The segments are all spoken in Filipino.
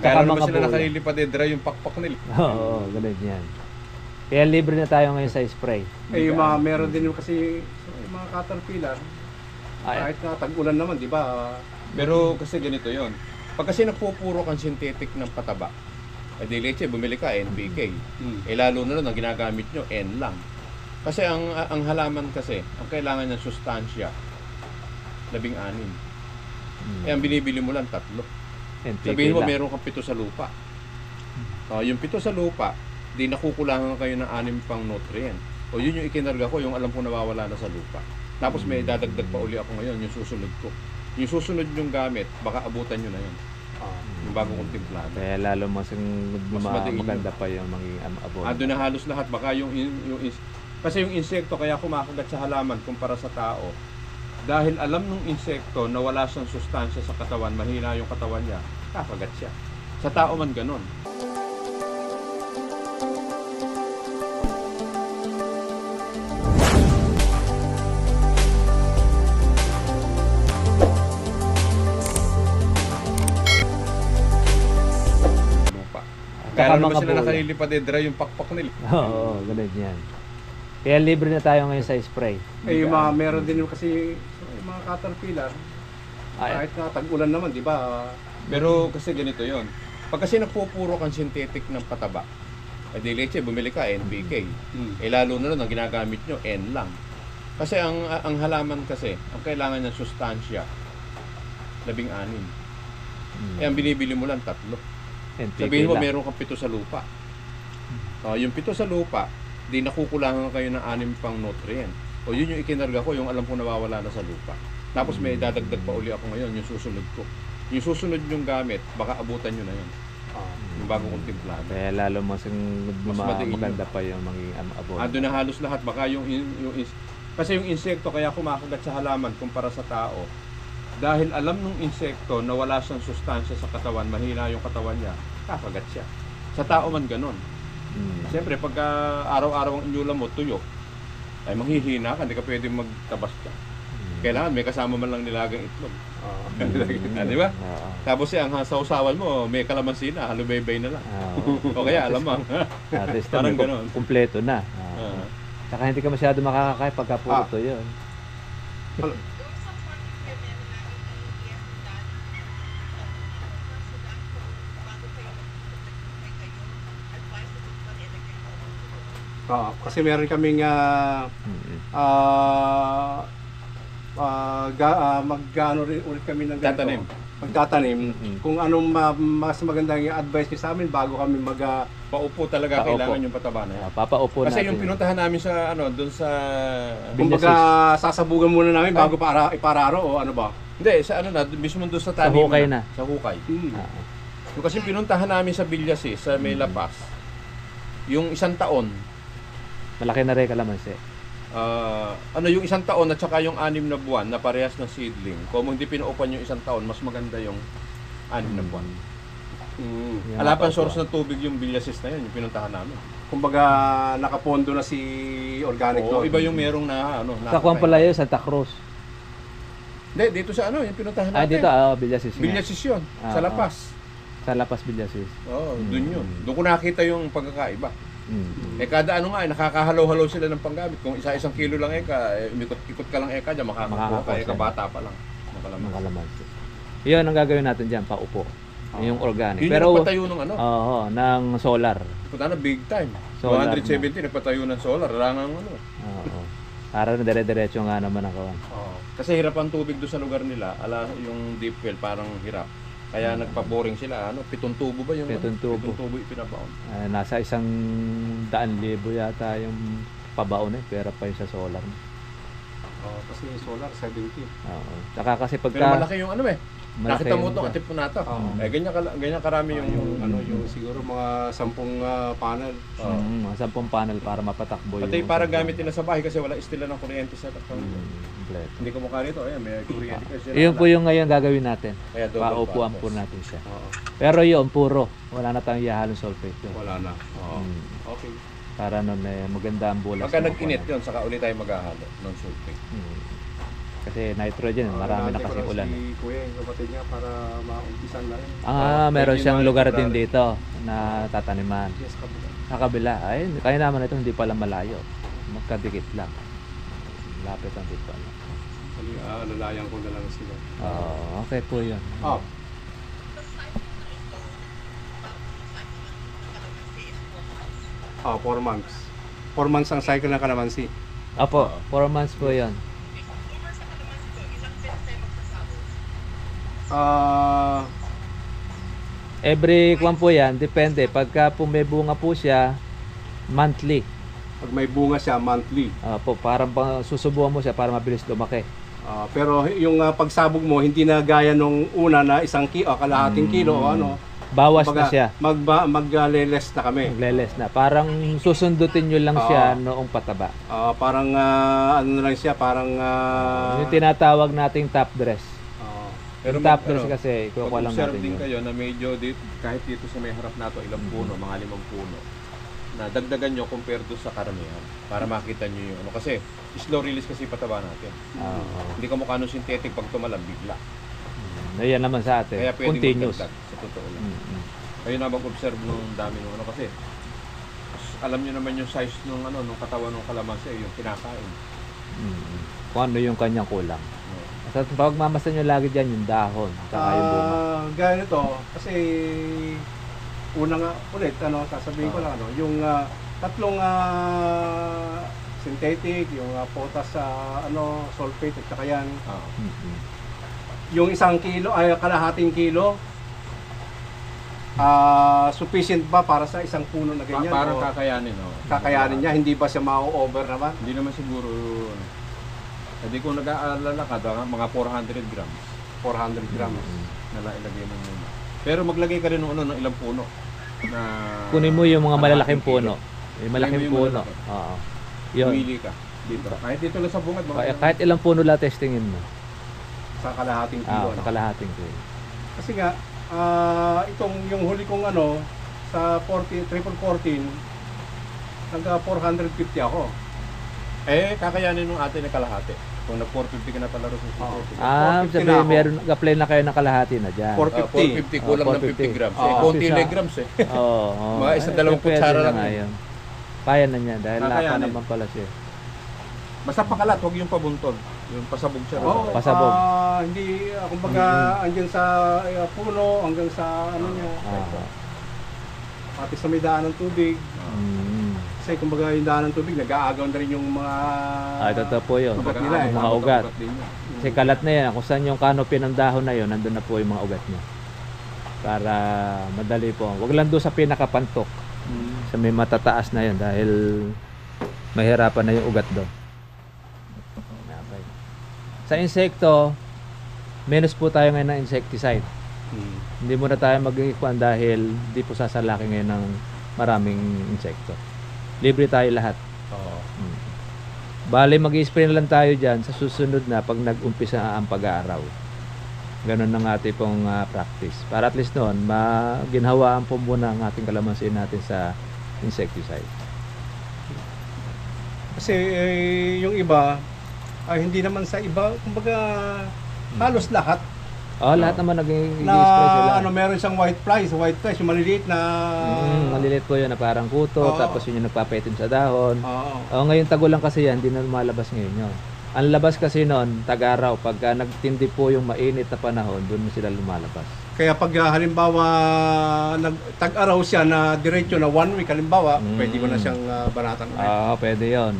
Kaya naman sila nakalilipad eh, dry yung pakpak nila. Oo, ganun yan. Kaya libre na tayo ngayon sa spray. Eh, yung mga meron din yung kasi yung mga caterpillar, Ay, kahit na tag-ulan naman, di ba? Pero kasi ganito yon. Pag kasi nagpupuro kang synthetic ng pataba, eh di leche, bumili ka NPK. Hmm. Eh lalo na lang ang ginagamit nyo, N lang. Kasi ang ang halaman kasi, ang kailangan ng sustansya, labing anim. mm, Eh ang binibili mo lang tatlo. NPK Sabihin mo lang. meron kang pito sa lupa. Oh, yung pito sa lupa, di nakukulangan kayo ng anim pang nutrient. O yun yung ikinarga ko, yung alam ko nawawala na sa lupa. Tapos may dadagdag pa uli ako ngayon, yung susunod ko. Yung susunod yung gamit, baka abutan nyo na yun. Ah. Yung bago kong timplado. Kaya lalo mas, Mas maganda pa yung maging um, abono. Ah, doon na halos lahat. Baka yung, yung ins- kasi yung insekto kaya kumakagat sa halaman kumpara sa tao. Dahil alam nung insekto na wala siyang sustansya sa katawan, mahina yung katawan niya, kakagat siya. Sa tao man ganun. Kaya naman sila nakalilipad eh, dry yung pakpak nila. Oo, ganun yan. Kaya libre na tayo ngayon sa spray. Eh, yung mga meron din yung kasi yung mga caterpillar, Ay, kahit na tag-ulan naman, di ba? Pero kasi ganito yon. Pag kasi nagpupuro kang synthetic ng pataba, eh di leche, bumili ka NPK. Hmm. Eh lalo na lang ang ginagamit nyo, N lang. Kasi ang ang halaman kasi, ang kailangan ng sustansya, labing anim. mm, Eh ang binibili mo lang tatlo. NPK Sabihin mo lang. meron kang pito sa lupa. Oh, yung pito sa lupa, di nakukulangan kayo ng anim pang nutrient. O yun yung ikinarga ko, yung alam ko nawawala na sa lupa. Tapos may dadagdag pa uli ako ngayon, yung susunod ko. Yung susunod yung gamit, baka abutan nyo na yun. Ah. Yung bago kong timplado. Kaya lalo mas, Mas ma- maganda pa yung maging um, abono. Ah, doon na halos lahat. Baka yung, yung ins- kasi yung insekto kaya kumakagat sa halaman kumpara sa tao. Dahil alam nung insekto na wala siyang sustansya sa katawan, mahina yung katawan niya, kakagat siya. Sa tao man ganun. Mm. Siyempre, pagka araw-araw ang inyula mo, tuyo, ay manghihina ka, hindi ka pwede magtabas ka. Mm. Kailangan may kasama man lang nilagang itlog. Ah, di ba? Oo. Tapos yan, ang sausawan mo, may kalamansi na, halubaybay na lang. Oo. O kaya, alam mo. At least Parang ganun. kumpleto na. Oo. Ah. Saka hindi ka masyado makakakay pagka puro Ah. to yun. Ah, kasi meron kaming ah Mm. ah ah, ga, ah, mag-ano rin ulit kami ng ganito. Tatanim. Magtatanim. Mm-mm. Kung anong ma- mas magandang i-advise niyo sa amin bago kami mag ah, Paupo talaga Paupo. kailangan yung pataba na yan. Ah, papaupo Kasi natin. yung pinuntahan namin sa ano, doon sa kumbaga sasabugan muna namin bago para ipararo o ano ba? Hindi, sa ano na, mismo doon sa Sa taniman. hukay na. Sa hukay. Hmm. Ah, Yung kasi pinuntahan namin sa Villasis, sa May Lapas, yung isang taon, malaki na rin kalamansi. ah, ano yung isang taon at saka yung anim na buwan na parehas ng seedling. Kung hindi pinuupan yung isang taon, mas maganda yung anim na buwan. Hmm. Yung Wala pang paupuan. source ng tubig yung Villasis na yun, yung pinuntahan namin. Kumbaga nakapondo na si organic Oo, doon. iba yung merong na ano, Sa Juan Palayo, Santa Cruz. Hindi, dito sa ano, yung pinuntahan Ah, natin. dito, ah, Villasis. nga. Villasis yun, Ah, sa ah. Lapas. Sa Lapas, Villasis. Oo, Mm. dun yun. Doon ko nakita yung pagkakaiba. Mm. Eh kada ano nga, eh, nakakahalaw-halaw sila ng panggamit. Kung isa-isang kilo lang eka, eh, umikot-ikot ka lang eka dyan, makakakuha ka. Makakakuha Eka siya. bata pa lang. Makalaman. kalamansi. Yun ang gagawin natin dyan, paupo. Ah. Yung organic. Yun Pero, yung nagpatayo ng ano. oo, ng solar. Punta na big time. Solar 270 nagpatayo ng solar. Rangang ano. Oo. Para na dire-diretso nga naman. Oo. Kasi hirap ang tubig doon sa lugar nila. Ala yung deep well parang hirap. Kaya nagpa-boring sila. Ano, pitong tubo ba yung. Pitong ano? tubo. Pitong tubo yung pinabaon. Ah, nasa isang daan libo yata yung pabaon eh, pera pa yung sa solar. Oh, kasi solar 70. Oo. Saka kasi Pero pagka malaki yung ano eh. Malaki Nakita mo yung- itong atip po nato. Oo. Eh, ganyan, kala- ganyan karami yung, yung, ano yung siguro mga sampung ah, panel. Oo. Mm, mga sampung panel para mapatakbo Pati yung... para gamitin na sa bahay kasi wala istila ng kuryente sa takpan. Mm, kompleto. Hindi ko mukha rito. Ayan, may kuryente kasi. Iyon po yung ngayon gagawin natin. Kaya double Paupuan purpose. po natin siya. Oo. Pero yun, puro. Wala na tayong ihahalong sulfate yun. Wala na. Oo. Mm, Okay. para nun eh, maganda ang bulas. Pagka na nag-init yun, saka ulit tayo maghahalo ng sulfate. Mm. Kasi nitrogen, marami na raw ulan. Si Kuya, yung kapatid niya, para maumpisan na rin. Ah, meron pwede siyang lugar din dito na tataniman. Yes, kabila. Sa kabila, ay, kaya naman ito hindi pala malayo. Magkadikit lang. Lapit ang dito. Kali, ah, lalayan ko na lang sila. Oo, okay po yun. Ah. Ah, 4 months. 4 months ang cycle ng kalamansi. Opo, 4 months po yun. Ah, Every kwan po yan, depende. Pagka po may bunga po siya, monthly. pag may bunga siya, monthly. Opo, parang pang- susubukan mo siya para mabilis lumaki. Ah, pero yung ah, pagsabog mo, hindi na gaya nung una na isang kilo, kalahating kilo o ano. Bawas Kumbaga, na siya. Magba, magleles na kami. Magleles na. Parang susundutin nyo lang siya noong pataba. Ah, parang ah, ano na lang siya, parang ah, yung tinatawag nating top dress. Ah, mag- top dress ano, kasi, ikukuha lang natin din yun. kayo na medyo dito, kahit dito sa may harap nato ilang puno, mga limang puno, na dagdagan nyo compared to sa karamihan para makita nyo yung ano. Kasi slow release kasi pataba natin. Oo. Hindi ka mukha nung synthetic pag tumalag bigla. Na yan naman sa atin. Kaya pwede Continuous. magdagdag sa totoo lang. Mm-mm. Kayo na mag-observe nung dami nung ano kasi alam nyo naman yung size nung ano nung katawan ng kalamansi yung kinakain. Mm-mm. Kung ano yung kanyang kulang. No. At pag mamasan nyo lagi dyan yung dahon, saka yung bunga. Ah, gaya nito, kasi una nga ulit, ano, sasabihin ko Ah. lang, ano, yung ah, tatlong ah, synthetic, yung ah, potas sa ano, sulfate at saka yan, Ah. Mm-mm. yung isang kilo, ay kalahating kilo, ah sufficient ba para sa isang puno na Pa- ganyan? parang o kakayanin, no? kakayanin niya, hindi ba siya ma-over naman? Hindi naman siguro ano. Hindi kung nag-aalala ka, baka mga 400 grams 400 grams. Na la- ilagay mo muna. Pero maglagay ka rin ng ano ng ilang puno na Kunin mo yung mga malalaking kilo. puno. Yung malaking Kunin mo yung puno. malalaki. Oo. Yun. Pumili ka dito. Kahit dito lang sa bungad, mga Kaya kahit ilang puno lang testingin mo. Sa kalahating kilo. Ah, ano? sa kalahating kilo. Kasi nga, ah, itong yung huli kong ano, sa 40, triple 14, nagka 450 ako. Eh, kakayanin nung ate na kalahati. Kung nag 450 ka na palaro sa Oo. synthetic. Ah, 450 sabi na ako. meron, nag-apply na kayo ng kalahati na dyan. For- Ah, 450. 450 kulang Ah, ng 50 grams. Ah, eh, konti na grams eh. Oo. oo. Mga isa, Ay, dalawang kutsara lang nga yun. yun. Kaya na niya dahil lapa naman pala siya. Basta pakalat, huwag yung pabuntol. Yung pasabog siya. Oo. Pasabog. ah, hindi, ah, kumbaga, andyan sa ah, puno, hanggang sa ano niya, Ah. pati sa may daan ng tubig. Mm. Kasi kumbaga yung daan ng tubig, nag-aagaw na rin yung mga... Ah, totoo po yun. Ugat nila eh. Mga ugat. Kasi kalat na yan. Kung saan yung canopy ng dahon na yun, nandun na po yung mga ugat niya. Para madali po. Huwag lang doon sa pinakapantok. Sa may matataas na yun dahil mahirapan na yung ugat doon. Sa insekto, menos po tayo ngayon ng insecticide. Hmm. Hindi muna tayo mag-ikuan dahil di po sasalaki ngayon ng maraming insekto. Libre tayo lahat. Oo. Hmm. Bale, mag-spray na lang tayo dyan sa susunod na pag nag-umpisa ang pag-aaraw. Ganun ang ating pong ah, practice. Para at least noon, maginhawaan po muna ang ating kalamansin natin sa insecticide. Kasi eh, yung iba, ay hindi naman sa iba, kumbaga, halos lahat Oh, lahat naman naging na sila. ano meron siyang white flies, white flies, yung maliliit na Mm, maliliit po yun na parang kuto, Oo. tapos yun yung nagpapaitim sa dahon. Oo. Oh, ngayon tagulang kasi yan, hindi na lumalabas ngayon yun. Ang labas kasi noon, tag-araw, pagka nagtindi po yung mainit na panahon, doon sila lumalabas. Kaya pag ah, halimbawa nag tag-araw siya na diretso na one week halimbawa, Mm. pwede mo na siyang ah, banatan ulit. Oo, pwede yon.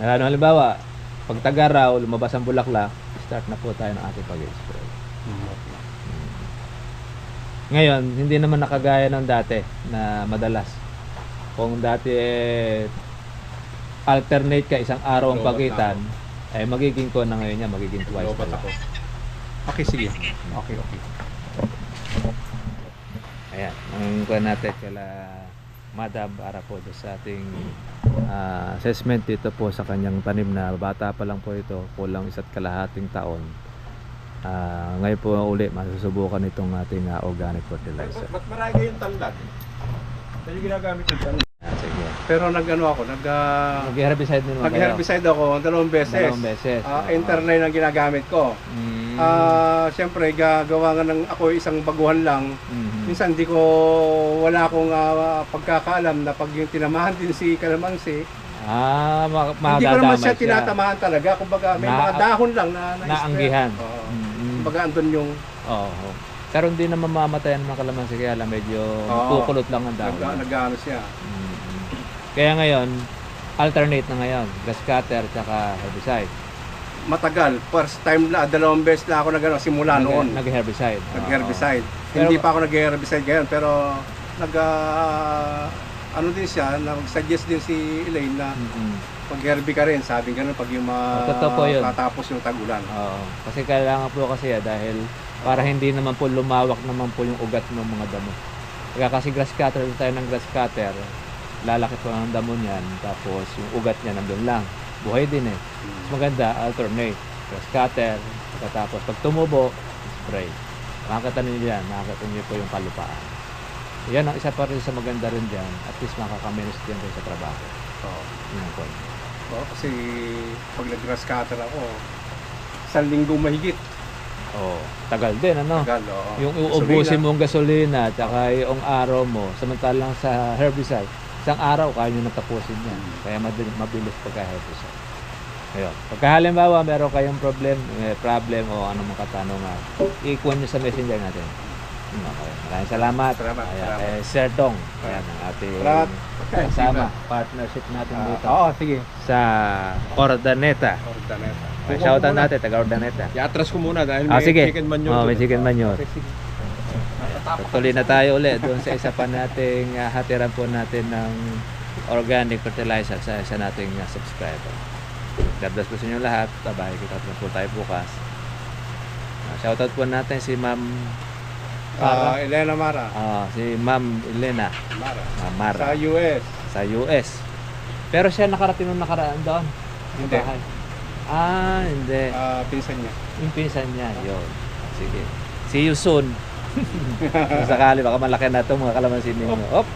Ano halimbawa, pag tag-araw, lumabas ang bulaklak, start na po tayo ng ating pag-spray. Ngayon, hindi naman nakagaya ng dati na madalas. Kung dati eh, alternate ka isang araw ang pagitan, ay magiging ko na ngayon niya, magiging twice lang. ako. Okay, sige. Okay, okay. Ayan, ang kuha natin kala Madam para po doon sa ating ah, assessment dito po sa kanyang tanim na bata pa lang po ito, kulang isa't kalahating taon. Ah, ngayon po uli masusubukan itong ating ah, organic fertilizer. Ba't marami kayong tanlad? Saan yung ginagamit yung tanlad? Ah, sige. Pero nag-ano ako, nag, ah, Nag-herbicide din naman kayo? nag-herbicide ako dalawang beses. Dalawang beses. Ah, Oo. interline ang ginagamit ko. Mm. Ah, siyempre gagawa nga ng ako isang baguhan lang. Mhm. Minsan di ko wala akong ah, pagkakaalam na pag yung tinamahan din si Kalamansi, Ah, ma- hindi ko naman madadamay siya tinatamahan talaga. Kumbaga may Na- mga dahon lang na na Naanggihan. Oo. Mhm. Kumbaga andun yung Oo. Pero hindi naman mamatayan ng kalamansi kaya lang medyo Oo. kukulot lang ang dahon. nag, nag-ano siya. Mhm. Kaya ngayon, alternate na ngayon. Grass cutter tsaka herbicide. Matagal, first time la dalawang beses na ako nag simula Nag- noon. Nag-herbicide. Nag-herbicide. Pero- Hindi pa ako nag-herbicide ngayon pero nag ah, ano din siya, nag-suggest din si Elaine na Mhm. mag-herbi ka rin, sabi ganun pag yung Oh, totoo po yun. tatapos yung tagulan. Oo. Kasi kailangan po kasi ah, dahil para hindi naman po lumawak naman po yung ugat ng mga damo. Kaya kasi grass cutter, tayo ng grass cutter, lalaki po ang damo niyan, tapos yung ugat niya nandun lang. Buhay din eh. Mas maganda, alternate. Grass cutter, tapos pag tumubo, spray. Makakita niyo yan, makakita niyo po yung kalupaan. Yan ang isa pa rin sa maganda rin dyan, at least makakaminos din kayo sa trabaho. Oo. Yun po. Oo, kasi pag nag-grass cutter ako, isang linggo mahigit. Oo. Tagal din, ano? Tagal, oo. Yung uubusin mong gasolina tsaka yung araw mo, samantalang sa herbicide, isang araw kaya nyo natapusin yan. Kaya mabilis, mabilis pagka herbicide. Ngayon, pagka halimbawa meron kayong problem, eh, problem o anong katanungan, i-kuha nyo sa messenger natin. Okay. Maraming salamat. Salamat, Ayan, salamat. eh, Sir Dong. Ayan, ang ating Salamat. kasama. Partnership natin Ah, dito. Oo, sige. Sa Ordaneta. Ordaneta. Ay, shoutout natin, taga Ordaneta. I-atras ko muna dahil Ah, may sige. chicken man yun. Oh, may chicken man yun. Okay, sige. Tuloy na tayo ulit doon sa isa pa nating uh, hatiran po natin ng organic fertilizer sa isa nating uh, subscriber. God bless po sa inyo lahat. Tabay, kita po tayo bukas. Uh, shoutout po natin si Ma'am Ah, Mara. Elena Mara. Ah, si Ma'am Elena Mara. Sa Mara US. sa US. Pero siya nakarating nung nakaraan doon. Yung Hindi. bahay. Ah, hindi. Ah, pinsan niya. Yung pinsan niya, yun. Sige. See you soon. Kung sakali, baka malaki na ito mga kalamansin ninyo. Op!